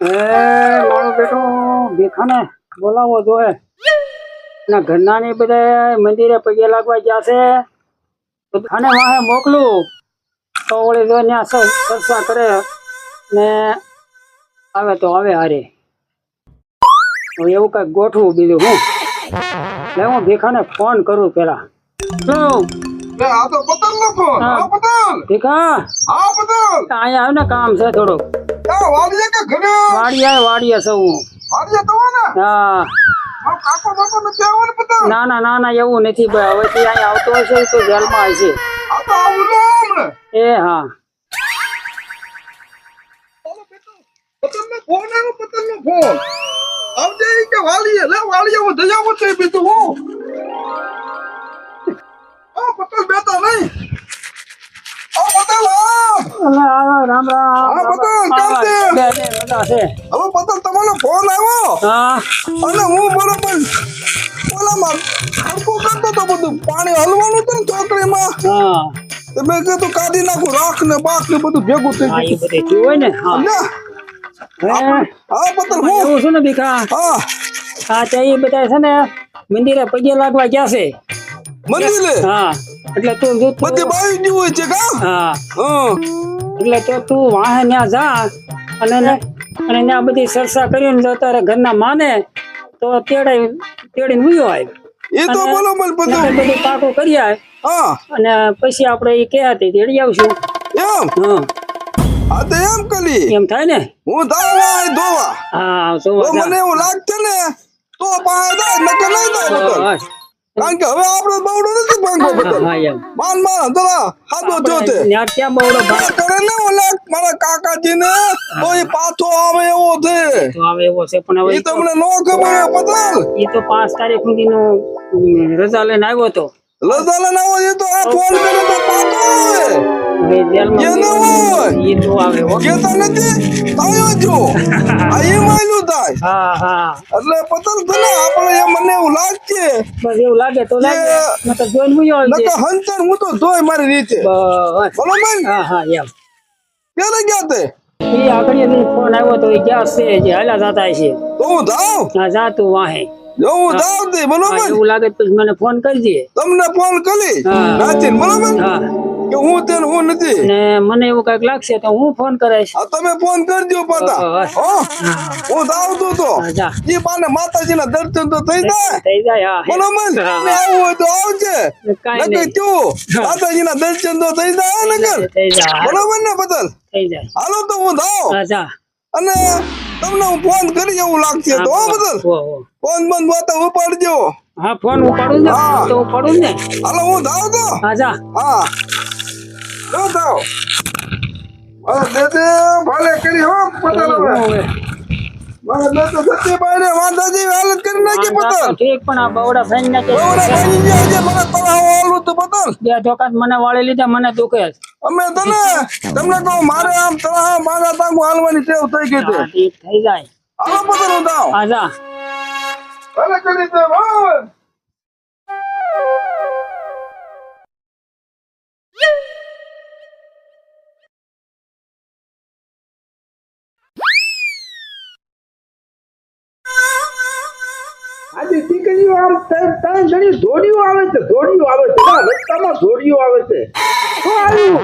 એ મારો બેટો ભીખાને બોલાવો જોએ ના ઘરના ને બધા મંદિરે પગે લાગવા છે ભીખાને વાહે મોકલું. તો ઓળી જો ત્યાં ચર્ચા કરે ને આવે તો આવે હારે. એવું કઈ ગોઠવું બીજું હું. એટલે હું ભીખાને ફોન કરું પેલા. શું? આ તો પતંગ નો ફોન હા. હા પતંગ ભીખા? હા પતંગ અહીંયા આવ ને કામ છે થોડુંક. વાડીએ કે ઘરે? વાડીએ વાડીએ સૌ. વાડીએ તો ને. હા. કાકો નથી ને ના ના ના ના એવું નથી ભાઈ. હવેથી અહીંયા આવતો હશે તો જેલમાં હશે. એ હા. ચાલો બેટો પતંગ નો ફોન આવ્યો પતંગ ફોન. આવજે કે વાલીએ. લે વાલીએ હું આવું બીજું હું. પતંગ બેતા નહીં. હા રામ રામ હા, પતંગ, આવા, કાંતિ. બે, બે, બધા છે હવે પતંગ તમારો ફોન આવ્યો? અને હું બરોબર ઓલામાં હરખું કરતો તો બધું પાણી હલવાનું હતું ને ચોકડીમાં? તો મેં કીધું કાઢી નાખું રાખ ને બાક ને બધું ભેગું થઈ ગયું. હોય ને હા. હા? પતંગ હું? એવું છે ને ભીખા? હા. હા તો એ બધા છે ને મંદિરે પગે લાગવા ગયા છે. મંદિરે? હા. એટલે તું જો બધી બાવી હોય છે કા? હા. એટલે તો તું વાહે ન્યા જા અને અને ન્યા બધી સરસા કરીને જો તારે ઘરના માને તો તેડે તેડીને ઉયો આવે એ તો બોલો બરોબર બધું. બધું પાકું કરી આવે હા. અને પછી આપણે એ કે હતી તેડી આવશું. એમ? હા. આ તો એમ કલી. એમ થાય ને? હું દાવા ધોવા. હા જોવા મને એવું લાગશે ને તો પાસે દે નકર નહીં દે કારણ કે હવે આપણે બવડો નથી ભાંગવો એમ. માન માન જરા હાથો જોતે ત્યાં ક્યાં બવડો ભાગ? કરે ને ઓલા મારા કાકાજી ને તો એ પાછો આવે એવો છે. તો આવે એવો છે પણ હવે એ તમને નો ખબર પતલ એ તો પાંચ તારીખ સુધીનો રજા લઈને આવ્યો હતો. લજાલે ના હોય તો આ ફોન કરે તો હવે જેલમાં એ ના હોય. એ તો હો. નથી આવ્યો છો આ એ માયલું થાય. હા હા. એટલે પતંગ છે ને આપણે એ મને એવું લાગશે. બસ એવું લાગે તો લાગે. એ- નકર જોઈને મુયો આવજે નકર હંચન હું તો જોઈ મારી રીતે. બસ. બરોબર ને? હા હા એમ. ક્યારે ગયા તે? એ આગળ ફોન આવ્યો તો એ ગયા છે જે હાલ્યા જતા છે. તો હું જાઉં? હા જા તું વાહે. જો હું જાઉં તે હા, બરોબર એવું લાગે તો મને ફોન કરજે. તમને ફોન કરી. નાચીન બરોબર? કે હું તે હું નથી? ને મને એવું કંઈક લાગશે તો હું ફોન કરાઈશ તમે ફોન કરજો પાછા. હા, જાઉં છું તો. એ બાને માતાજીના દર્શન તો થઈ જાય. થઈ જાય હા બરોબર? ને આવું હોય તો આવજે. નકર. ક્યું માતાજીના દર્શન તો થઈ જાય નકર. થઈ જાય બરોબર ને બદલ? થઈ જાય. હાલો તો હું જાઉં. અને તમને હું ફોન કરી એવું લાગશે તો બદલ. ફોન બંધ? વાતા ઉપાડજો. હા ફોન ઉપાડું ને? તો ઉપાડું ને? હાલો હું જાઉં તો? હા જા. હા. જો જાઓ મારા દેદે ભાલે કરી હો પતંગ હવે. હવે મારા દેદે સત્યભાઈ ને વાંધાજી હાલત કરી નાખી વાંધા ઠીક પણ આ બવડા ફેન ને બવડા ભાઈ ગયા મને તળાવ આલું તો પતંગ બે ઢોકાત મને વાળી લીધા મને દુખે છે. અમે તને તમને તો મારે આમ તળાવ માગા તાંગુ હાલવાની ટેવ થઈ ગઈ છે. થઈ જાય. હાલો પતંગ હું જાઉં. હા જા. ભલે કરી દે ભાઈ આજે દીકરીઓ આમ ત્રણ ત્રણ જણી ધોડીઓ આવે છે ધોડીઓ આવે છે. રસ્તામાં ધોડીઓ આવે છે. શું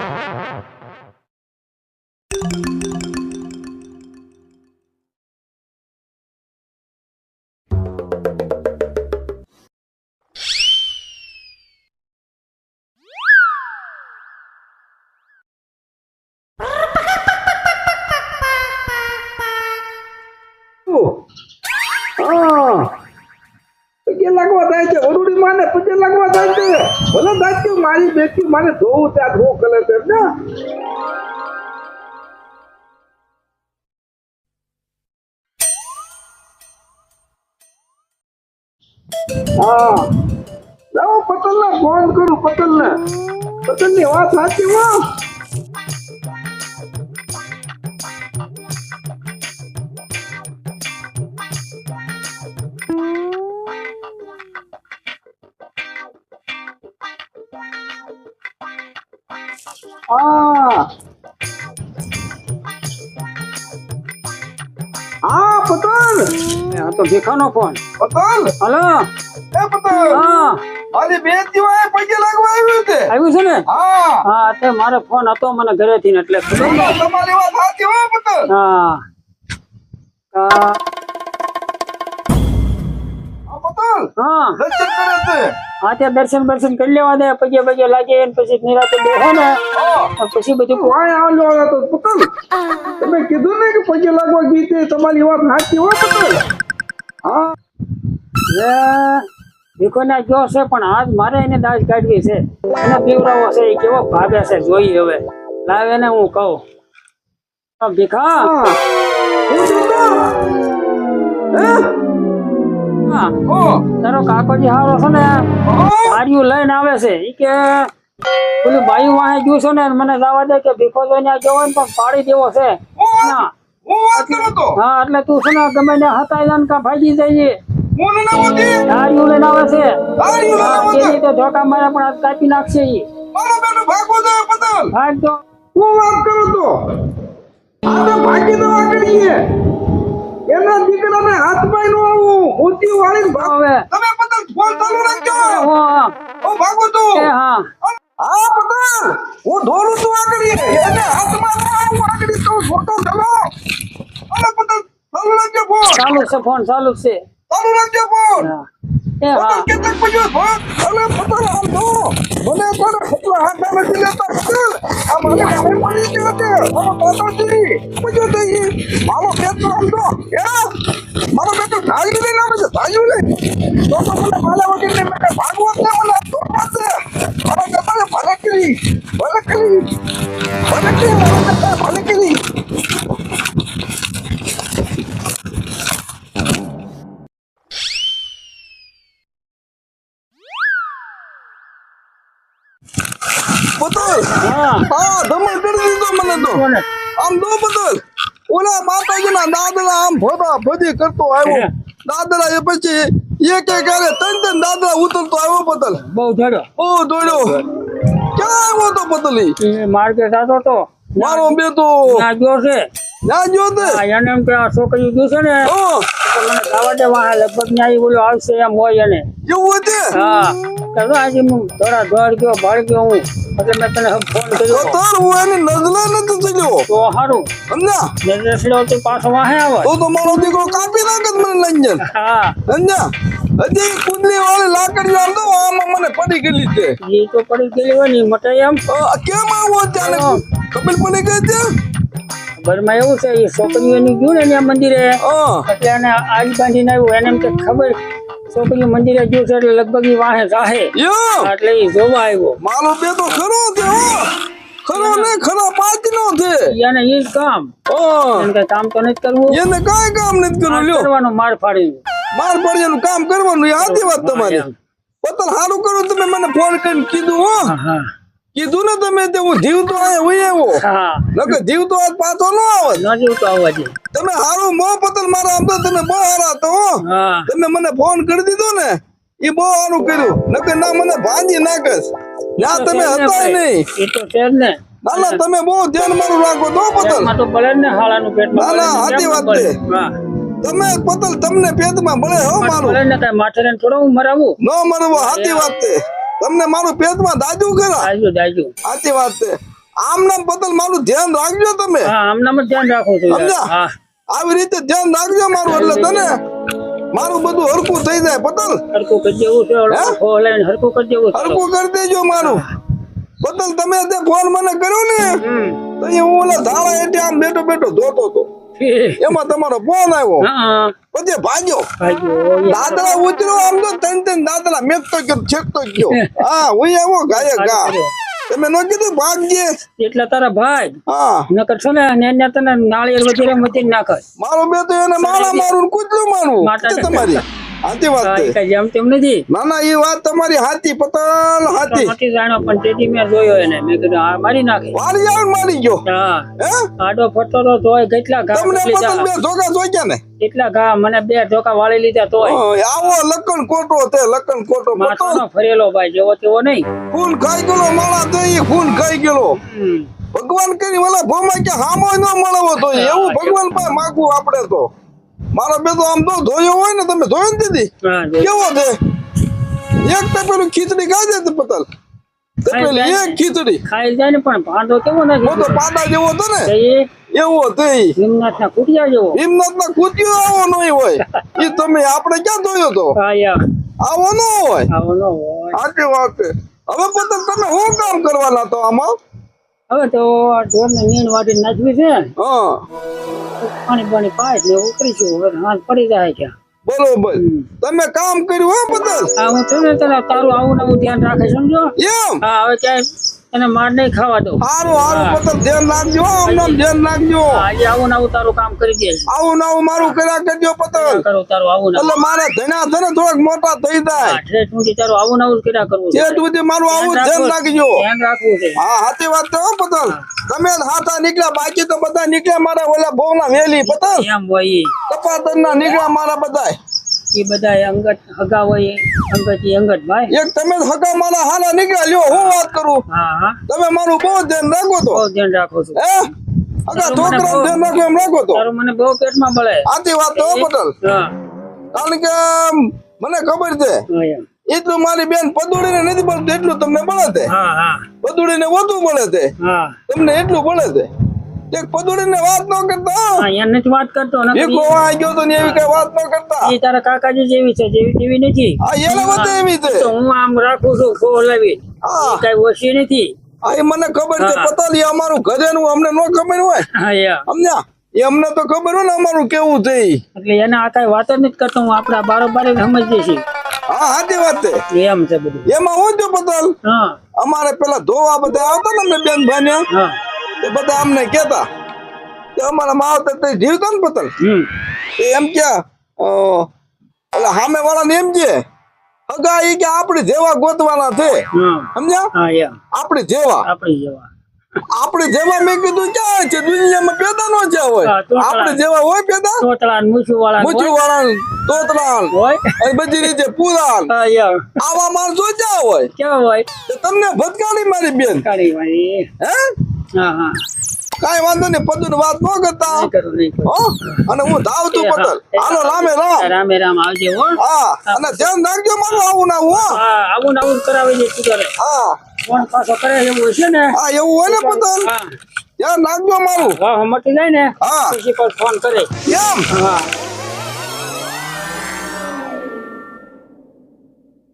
મારી બેટી મારે ધોવું ત્યાં ધો કરે છે ને? હા. લાવો પતલ ને ફોન કરું પતલ ને પતલની વાત સાચી હો. હા. હા પતલ આ તો ભીખાનો ફોન પતલ હલો. એ પતલ હા. મારી બે દિવસ પગે લાગવા આવ્યું છે. આવ્યું છે ને? હા. હા તે મારો ફોન હતો મને ઘરેથી ને એટલે તમારી વાત સાચી હો. પતલ હા. હા. દર્શન કરે છે? હા તે દર્શન દર્શન કરી લેવા દે પગે પગે લાગે ને પછી નિરાતે બેહો ને. પછી બધું કોઈ આવ્યો તો પતલ તમે કીધું ને કે પગે લાગવા ગીતે તમારી વાત સાચી હોય પતલ હા. એ ભીખોને જો છે પણ આજ મારે એને દાજ કાઢવી છે. એને પીવડાવો છે એ કેવો ભાગે છે જોઈ હવે. લાવે ને હું કહું. ભીખા? તારો કાકોજી હારો છે ને ગાડીયું લઈને આવે છે. ઈ કે પેલું ભાઈ વાહે ગયું છે ને મને જવા દે કે ભીખો લઈને આ જવો ને પણ પાડી દેવો છે. ના હું. એટલે તું છે ને ગમે ને હતાઈ જાન કા ભાગી જઈએ. ગાડીયું લઈને આવે છે. તેની તો ધોકા મારે પણ આજ કાપી નાખશે ઈ. ભાગ તો હું વાત કરું તો? આપણે ભાગી દવા કરીએ એના દીકરાને હાથમાં નો આવું. ઊંચી વાળી ભાગ તમે પતલ ફોન ચાલુ રાખજો. ઓ ભાગો તો હા. હા પતલ હું ધોલું તું આગળ. એને હાથમાં ના આવું આગળ તો ફોટો ચાલો. અરે પતલ ચાલુ રાખજો ફોન. ચાલુ છે ફોન ચાલુ છે. ચાલુ રાખજો ફોન. મારો તો ઈ મારો બેટો ધારી લઈને આવે છે ધારી લઈને. તો મને માલા વગર ભાગવત ને બદલ ઓલા માતાજીના દાદલા આમ ભોદા ભોદી કરતો આવ્યો. દાદલા એ પછી એક એક આરે ત્રણ ત્રણ દાદલા ઉતરતો આવ્યો બદલ. બહુ ધડો ઓ દોડ્યો. ક્યાં આવ્યો તો બદલી? માર્કેટ આવતો તો મારો બે તો ત્યાં ગયો છે. એને એમ કે આ છોકરી ગયું છે ને ખાવા લગભગ બોલો આવશે એમ હોય એને. એવું હતી હા. તો આજે હું થોડા દોડ ગયો ભાડ ગયો હું એટલે મેં તને ફોન કર્યો. તાર હું એની નજલા નથી ચડ્યો? તો સારું સમજ્યા? નજર તું પાછો વાહે આવે. તો તો મારો દીકરો કાપી નાખે મને લંજન. હા. સમજા હજી કુંડલી વાળી લાકડી આમ તો આમાં મને પડી ગયેલી છે. એ તો પડી ગયેલી હોય ને મટાઈ એમ. કેમ આવું અચાનક ખબર પડી ગઈ છે? ઘરમાં એવું છે એ છોકરીઓ એની ગયું ને ત્યાં મંદિરે. એટલે એને આજ બાંધીને આવ્યું. એને એમ કે ખબર છોકરીઓ મંદિરે ગયું છે એટલે લગભગ ઈ વાહે જાહે. એટલે એ જોવા આવ્યો. મારો બે તો ખરો તે ખરો ને ખરા પાંચ નો છે એને ઈ કામ. એમ કે કામ તો નથી કરવું. એને કઈ કામ નથી કરવું લ્યો. કરવાનું માર ફાડી માર પડ્યાનું કામ કરવાનું એ સાચી વાત તમારી. પતલ સારું કરો તમે મને ફોન કરીને કીધું હો હા. કીધું ને તમે તે હું જીવ તો આયા હોય એવો નકર જીવ તો આજ પાછો ન આવે. ન જેવું તો આવવા તમે હારું મો પતલ મારા આમ તો તમે બહુ હારા તો તમે મને ફોન કરી દીધો ને એ બહુ સારું કર્યું. નકર ના મને ભાંજી નાખસ ના તમે હતા નહીં. એ તો છે ને ના. ના તમે બહુ ધ્યાન મારું રાખો તો પતલ તો બળે ને હાળાનું પેટમાં ના, ના, સાચી વાત છે. તમે પતલ તમને પેટમાં મળે હો મારું. બળે ને કઈ માથે ને થોડો હું મરાવું. ન મરવો સાચી વાત છે. તમને મારું પેટમાં દાજુ ખરા દાજુ દાજુ. સાચી વાત છે. આમ નામ મારું ધ્યાન રાખજો તમે. હા આમનામ ધ્યાન રાખો છું. આવી રીતે ધ્યાન રાખજો મારું એટલે તને મારું બધું હરકું થઈ જાય પતલ. હરકું કરી દેવું છે? હરકું કરી દેવું છે. હરકું કરી દેજો મારું. પતલ તમે તે ફોન મને કર્યો ને તો હું ઓલા ધારા એટલે આમ બેઠો બેઠો ધોતો હતો. એમાં તમારો ફોન આવ્યો. બધે ભાગ્યો. દાદરા ઉતરો આમ તો ત્રણ ત્રણ દાદરા મેકતો ગયો છેકતો ગયો. હા હું આવો ગાયક ગા. તમે નો કીધું ભાગજે એટલે તારા ભાઈ. હા. નકર છે ને એને તને નાળિયેર વગેરે મતી નાખે. મારો બે તો એને મારા મારું કૂતરું મારું તમારી. સાચી વાત છે. જેમ તેમ નથી. ના ના એ વાત તમારી હાથી પતલ હાથી નથી જાણ્યો પણ તેથી મેં જોયો એને મેં કીધું આ મારી નાખે. મારી આવે મારી ગયો. હા. આડો ફરતો તો તોય કેટલા ઘા તમને પતલ બે લીધા બે ધોકા ને? કેટલા ઘા મને બે ધોકા વાળી લીધા તોય. આવો લકન કોટો તે લકન કોટો માથો માથાનો ફરેલો ભાઈ જેવો તેવો નહીં. ખૂન ખાઈ ગયો માળા તો ફૂલ ખાઈ ગયો ભગવાન કરી ઓલા ભોમા કે હામો ન મળવો તો એવું ભગવાન પાસે માગવું આપણે તો. મારો બે તો આમ તો ધોયો હોય ને તમે ધોયો ને દીદી? કેવો છે? એક તો પેલું ખીચડી ખાઈ જાય પતલ. પેલી એક ખીચડી. ખાઈ જાય ને પણ ભાંડો કેવો તો નથી પાટા જેવો હતો ને. એવો ના કુટિયા જેવો. હિમનાથ ના કૂત્યો આવો નહીં હોય. એ તમે આપણે ક્યાં ધોયો તો? આવો ન હોય. આવો ન હોય. સાચી વાત છે. હવે પતલ તમે શું કામ કરવાના તો આમાં? હવે તો નીણ વાટી નાખવી છે. હા. પાણી પાણી પાય ને ઉતરીશું હવે હાથ પડી જાય ક્યાં બરોબર. તમે કામ કર્યું હો પતલ હા હું તમે તને તારું આવું નવું ધ્યાન રાખે સમજો. એમ? હા હવે ક્યાંય એને માર નહીં ખાવા દઉં. સારું સારું મતલબ ધ્યાન રાખજો આમ ધ્યાન રાખજો. આજે આવું આવું તારું કામ કરી દે આવું આવું મારું કર્યા કરજો પતંગ. કરો તારું આવું એટલે મારા ધણા છે થોડાક મોટા થઈ જાય. ઠેઠ સુધી તારું આવું આવું કર્યા કરવું છે. તે સુધી મારું આવું ધ્યાન રાખજો. ધ્યાન રાખવું છે. હા સાચી વાત છે પતંગ. તમે હાથા નીકળ્યા બાકી તો બધા નીકળ્યા મારા ઓલા બહુના વેલી પતંગ. એમ હોય ઈ. કપાતર ના નીકળ્યા મારા બધા ઈ બધા અંગત હગા હોય અંગત ઈ અંગત ભાઈ. એક તમે જ મારા હારા નીકળ્યા લ્યો હું વાત કરું? હા હા. તમે મારું બહુ ધ્યાન રાખો તો બહુ ધ્યાન રાખું છું. હે? હકા છોકરા ધ્યાન રાખો એમ રાખો તો તારું મને બહુ પેટમાં બળે. આથી વાત તો પટેલ. હા. કારણ કે મને ખબર છે એટલું મારી બેન પદુડીને નથી મળતું એટલું તમને મળે છે. પદુડીને વધુ મળે છે. તમને એટલું મળે છે. એક પદુડીને વાત ન કરતા. હા એને વાત કરતો ને ભીખો આ ગયો તો ને એવી કઈ વાત ન કરતા. એ તારા કાકાજી જેવી છે જેવી તેવી નથી. આ એને વધે એવી છે. તો હું આમ રાખું છું ખોલાવી કઈ ઓછી નથી. આ મને ખબર છે પતાલી અમારું ઘરેનું અમને ન ખબર હોય. અમને તો ખબર હોય ને અમારું કેવું છે એટલે એને આ કઈ વાત જ નથી કરતો હું આપડા બારોબાર સમજીએ સમજી છીએ. હા સાચી વાત છે. એમ છે બધું. એમાં હું છું પતલ? અમારે પેલા ધોવા બધા આવતા ને અમને બેન ભાઈ તે બધા અમને કેતા કે અમારા માવતર તે જીવતા ને પતલ એમ કે સામે વાળા ને એમ કે અગા એ કે આપણે જેવા ગોતવાના છે. સમજ્યા? આપણે જેવા. આપણી જેવા. મેં કીધું ક્યાં છે? દુનિયામાં પેદા નો છે હોય. આપણે જેવા હોય પેદા? વાળા હોય. અને બધી રીતે પૂરા હા યા. આવા માણસો ક્યાં હોય? ક્યાં હોય? તમને ભટકાડી મારી બેન. હા? કાંઈ વાંધો નહીં પદું વાત ન કરતા. અને હું ધાવ તું પટેલ. હાલો રામે રામ. રામે રામ આવજે હો. હા અને ધ્યાન રાખજો મારું આવું ના હું. આવું ને આવું કરાવી દે તું હા. ફોન પાછો કરે એવું છે ને? હા એવું હોય ને પટેલ? ધ્યાન રાખજો મારું. હા મટી જાય ને? હા. પછી પર ફોન કરે? કેમ? હા.